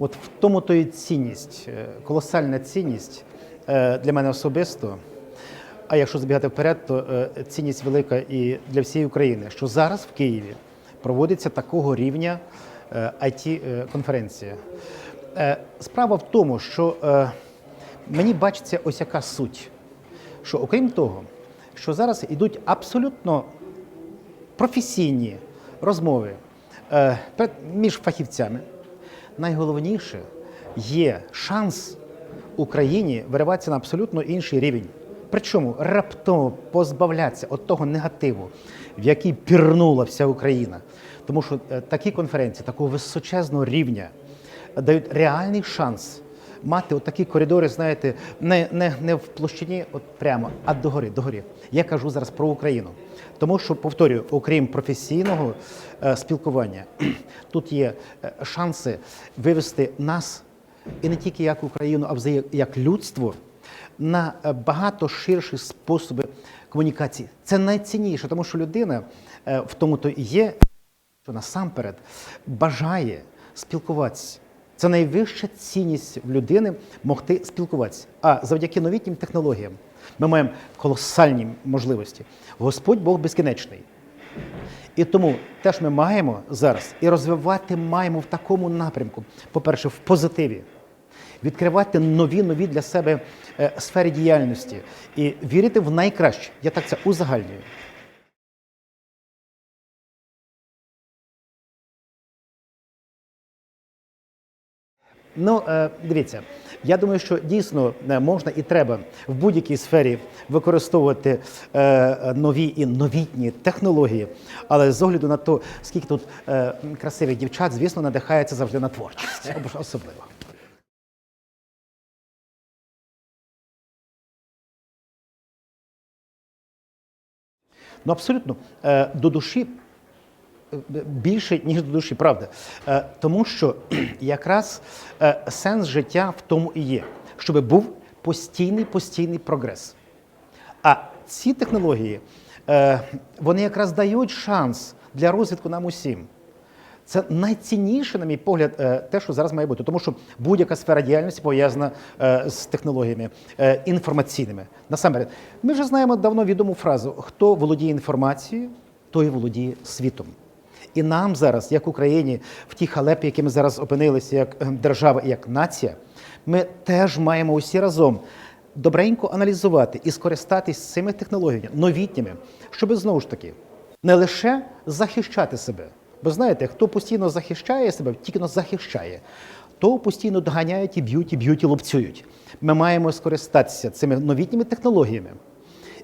От в тому то і цінність, е, колосальна цінність е, для мене особисто. А якщо забігати вперед, то е, цінність велика і для всієї України, що зараз в Києві проводиться такого рівня it конференція Справа в тому, що мені бачиться ось яка суть, що окрім того, що зараз йдуть абсолютно професійні розмови між фахівцями, найголовніше є шанс Україні вириватися на абсолютно інший рівень. Причому раптово позбавлятися від того негативу, в який пірнула вся Україна. Тому що е, такі конференції, такого височезного рівня дають реальний шанс мати отакі коридори, знаєте, не, не, не в площині от прямо, а догори, догорі. Я кажу зараз про Україну. Тому що, повторюю, окрім професійного е, спілкування, тут є е, шанси вивести нас і не тільки як Україну, а взагалі як людство на е, багато ширші способи комунікації. Це найцінніше, тому що людина е, в тому то і є, що насамперед бажає спілкуватися. Це найвища цінність в людини могти спілкуватися. А завдяки новітнім технологіям ми маємо колосальні можливості. Господь Бог безкінечний. І тому теж ми маємо зараз і розвивати маємо в такому напрямку. По-перше, в позитиві. Відкривати нові нові для себе е, сфери діяльності і вірити в найкраще. Я так це узагальнюю. Ну, е, дивіться, я думаю, що дійсно е, можна і треба в будь-якій сфері використовувати е, нові і новітні технології. Але з огляду на те, скільки тут красивих дівчат, звісно, надихається завжди на творчість. Особливо. Ну, абсолютно до душі більше, ніж до душі, правда. Е, Тому що якраз е, сенс життя в тому і є, щоб був постійний постійний прогрес. А ці технології е, вони якраз дають шанс для розвитку нам усім. Це найцінніше, на мій погляд, те, що зараз має бути, тому що будь-яка сфера діяльності пов'язана з технологіями інформаційними. Насамперед, ми вже знаємо давно відому фразу: хто володіє інформацією, той володіє світом. І нам зараз, як Україні, в тій халепі, які ми зараз опинилися як е, держава як нація, ми теж маємо усі разом добренько аналізувати і скористатись цими технологіями новітніми, щоб знову ж таки не лише захищати себе. Бо знаєте, хто постійно захищає себе, тільки захищає, то постійно доганяють і б'ють, і б'ють, і лупцюють. Ми маємо скористатися цими новітніми технологіями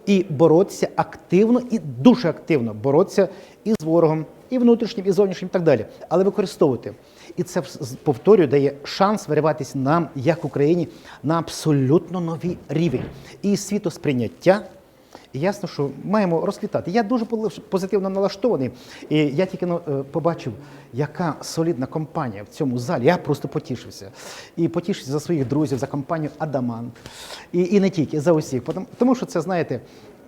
і боротися активно і дуже активно боротися і з ворогом, і внутрішнім, і зовнішнім, і так далі. Але використовувати. І це повторюю, дає шанс вириватися нам, як Україні, на абсолютно новий рівень і світосприйняття. І ясно, що маємо розквітати. Я дуже позитивно налаштований. І я тільки ну, е, побачив, яка солідна компанія в цьому залі. Я просто потішився. І потішився за своїх друзів, за компанію Адамант. І, і не тільки за усіх. Тому- що це, знаєте,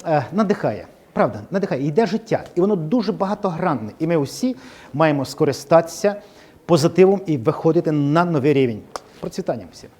е, надихає. Правда, надихає. Йде життя. І воно дуже багатогранне. І ми усі маємо скористатися позитивом і виходити на новий рівень. Процвітання всім.